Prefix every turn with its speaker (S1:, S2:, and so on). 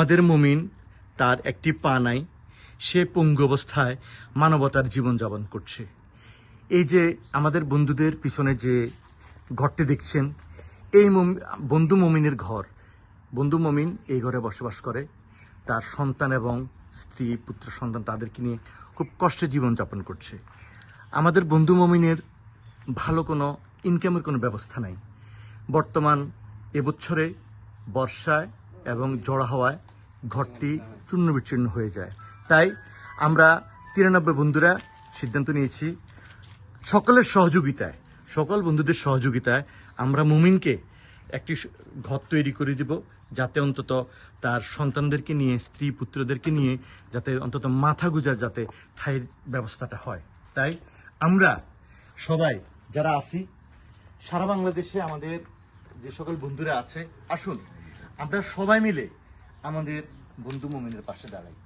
S1: আমাদের মুমিন তার একটি পা নাই, সে পঙ্গু অবস্থায় মানবতার জীবনযাপন করছে। এই যে আমাদের বন্ধুদের পিছনে যে ঘরটি দেখছেন, এই বন্ধু মমিনের ঘর। বন্ধু মমিন এই ঘরে বসবাস করে। তার সন্তান এবং স্ত্রী, পুত্র, সন্তান তাদেরকে নিয়ে খুব কষ্টে জীবনযাপন করছে। আমাদের বন্ধু মমিনের ভালো কোনো ইনকামের কোনো ব্যবস্থা নাই। বর্তমান এবছরে বর্ষায় এবং জড়া হওয়ায় ঘরটি চূর্ণ বিচ্ছিন্ন হয়ে যায়। তাই আমরা তিরানব্বই বন্ধুরা সিদ্ধান্ত নিয়েছি, সকলের সহযোগিতায়, সকল বন্ধুদের সহযোগিতায় আমরা মুমিনকে একটি ঘর তৈরি করে দিব, যাতে অন্তত তার সন্তানদেরকে নিয়ে, স্ত্রী পুত্রদেরকে নিয়ে, যাতে অন্তত মাথা গুজার যাতে ঠাইয়ের ব্যবস্থাটা হয়। তাই আমরা সবাই যারা আছি, সারা বাংলাদেশে আমাদের যে সকল বন্ধুরা আছে, আসুন, আমরা সবাই মিলে আমাদের বন্ধু মোমিনের পাশে দাঁড়াই।